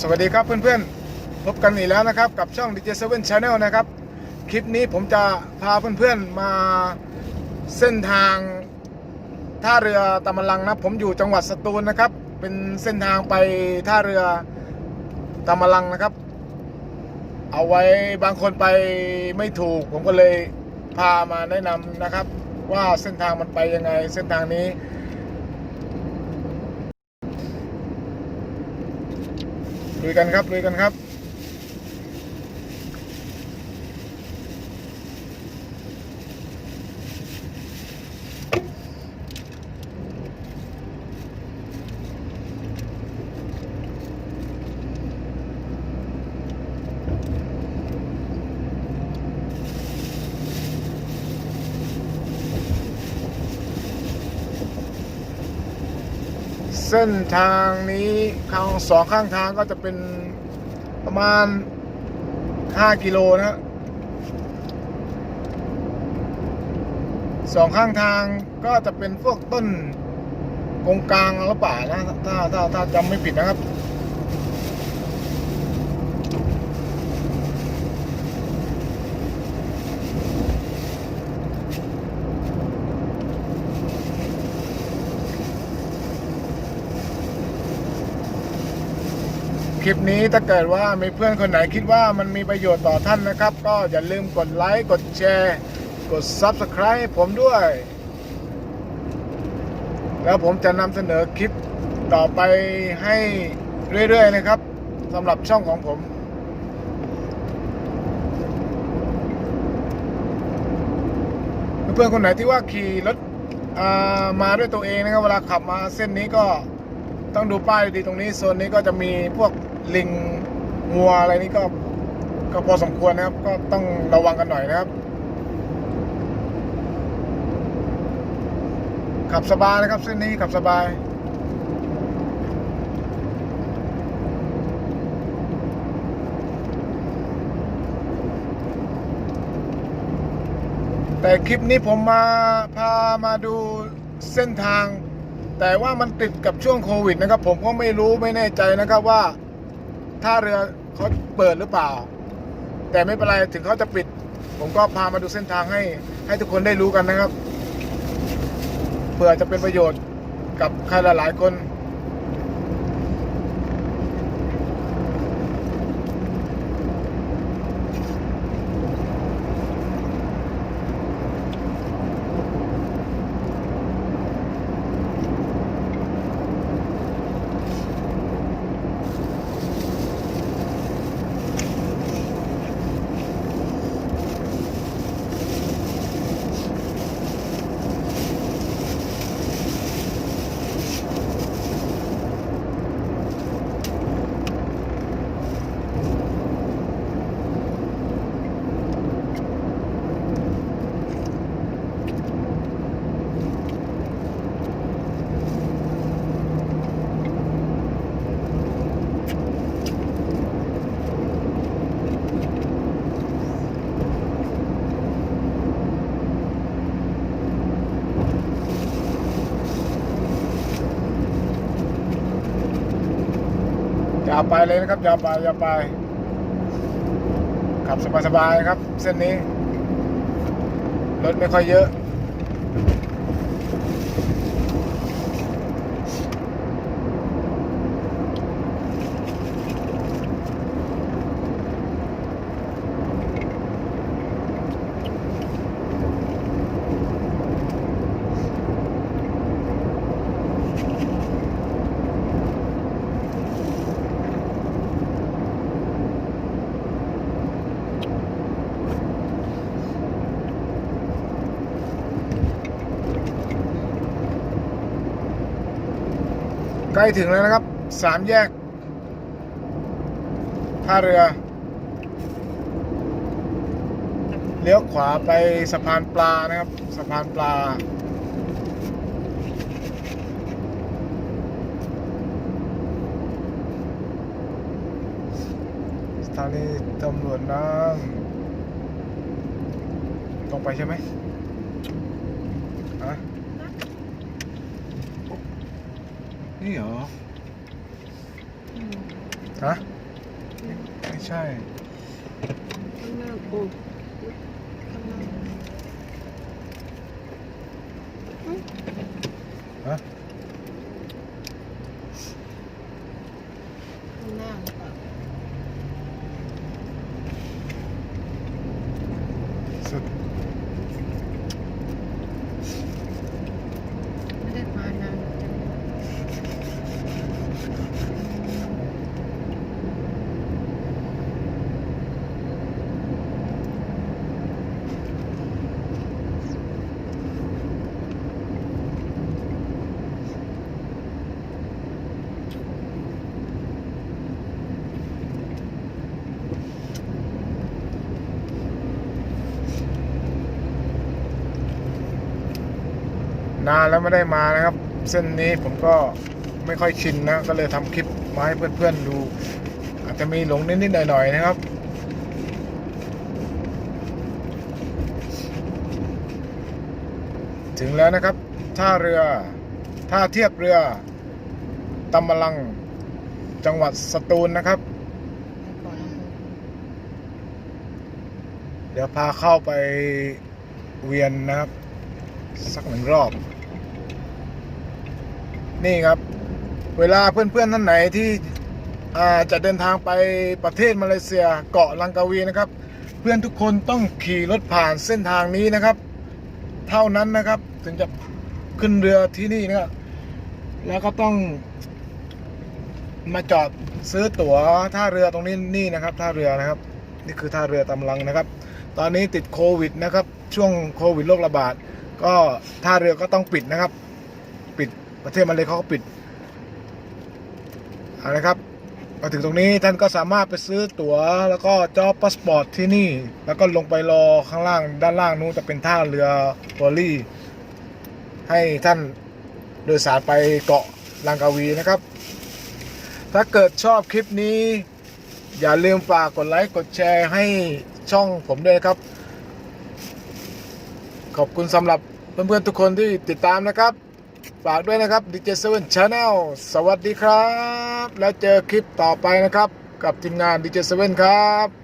สวัสดีครับเพื่อนๆ พบกันอีกแล้วนะครับ กับช่อง DJ 7 Channel นะครับ คลิปนี้ผมจะพาเพื่อนๆมาเส้นทางท่าเรือตะมะลังนะผมอยู่จังหวัดสตูลนะครับ เป็นเส้นทางไปท่าเรือตะมะลังนะครับ เอาไว้บางคนไปไม่ถูก ผมก็เลยพามาแนะนำนะครับ ว่าเส้นทางมันไปยังไง เส้นทางนี้ ลุยกันครับลุยกันครับ เส้นทางนี้ข้างสองข้างทางก็จะเป็นประมาณ 5 กิโลนะฮะสองข้างทางก็จะเป็นพวกต้นกงกลางหรือเปล่านะถ้าถ้าถ้าจำไม่ผิดนะครับ คลิปนี้ถ้าเกิดว่ามีเพื่อนคนไหนคิดว่ามันมีประโยชน์ต่อท่านนะครับ ก็อย่าลืมกดไลค์กดแชร์ กด Subscribe ผมด้วย แล้วผมจะนำเสนอคลิปต่อไปให้เรื่อยๆนะครับสำหรับช่องของผมเพื่อนคนไหนที่ว่าขี่รถมาด้วยตัวเองนะครับเวลาขับมาเส้นนี้ก็ต้องดูป้ายดีตรงนี้โซนนี้ก็จะมีพวก ลิงงัวอะไรนี่ก็ก็พอสมควรนะครับ ก็ต้องระวังกันหน่อยนะครับ ขับสบายนะครับ เส้นนี้ขับสบายแต่คลิปนี้ผมมาพามาดูเส้นทาง แต่ว่ามันติดกับช่วงโควิดนะครับ ผมก็ไม่รู้ไม่แน่ใจนะครับว่า ท่าเรือเขาเปิดหรือเปล่า แต่ไม่เป็นไรถึงเขาจะปิด ผมก็พามาดูเส้นทางให้ ให้ทุกคนได้รู้กันนะครับเผื่อจะเป็นประโยชน์กับใครหลายๆคน ไปเลยนะครับอย่าไปอย่าไป ขับสบายๆครับ เส้นนี้ รถไม่ค่อยเยอะ ล้ถึงแล้วนะครับ สามแยก ท่าเรือ เลี้ยวขวาไปสะพานปลานะครับ สะพานปลา สถานีตำรวจน้ำตรงไปใช่ไหมฮะ นี่เหรอทฮะไม่ใช่ข้างหน้าโอ้ข้างหน้าฮะ ข้างหน้าหรือเปล่า สุด ไม่ได้มานานจัง นานแล้วไม่ได้มานะครับ เส้นนี้ผมก็ไม่ค่อยชินนะ ก็เลยทำคลิปมาให้เพื่อนๆดู อาจจะมีหลงนิดๆหน่อยๆนะครับถึงแล้วนะครับท่าเรือท่าเทียบเรือตำมะลัง จังหวัดสตูลนะครับ เดี๋ยวพาเข้าไปเวียนนะครับ สักหนึ่งรอบ นี่ครับ เวลาเพื่อนๆท่านไหนที่จะเดินทางไปประเทศมาเลเซียเกาะลังกาวีนะครับ เพื่อนทุกคนต้องขี่รถผ่านเส้นทางนี้นะครับ เท่านั้นนะครับ ถึงจะขึ้นเรือที่นี่นะครับแล้วก็ต้องมาจอดซื้อตั๋วท่าเรือตรงนี้นี่นะครับท่าเรือนะครับ นี่คือท่าเรือตำลังนะครับ ตอนนี้ติดโควิดนะครับ ช่วงโควิดโรคระบาด ก็ท่าเรือก็ต้องปิดนะครับ ปิดประเทศมาเลยเขาก็ปิดเอาละครับมาถึงตรงนี้ท่านก็สามารถไปซื้อตั๋วแล้วก็จอพาสปอร์ตที่นี่ แล้วก็ลงไปรอข้างล่างด้านล่างนู้นจะเป็นท่าเรือฟอรี่ ให้ท่านโดยสารไปเกาะลังกาวีนะครับ ถ้าเกิดชอบคลิปนี้ อย่าลืมฝากกดไลค์กดแชร์ให้ช่องผมด้วยครับ ขอบคุณสำหรับเพื่อนๆทุกคนที่ติดตามนะครับ ฝากด้วยนะครับ DJ7 Channel สวัสดีครับ แล้วเจอคลิปต่อไปนะครับ กับทีมงาน DJ7 ครับ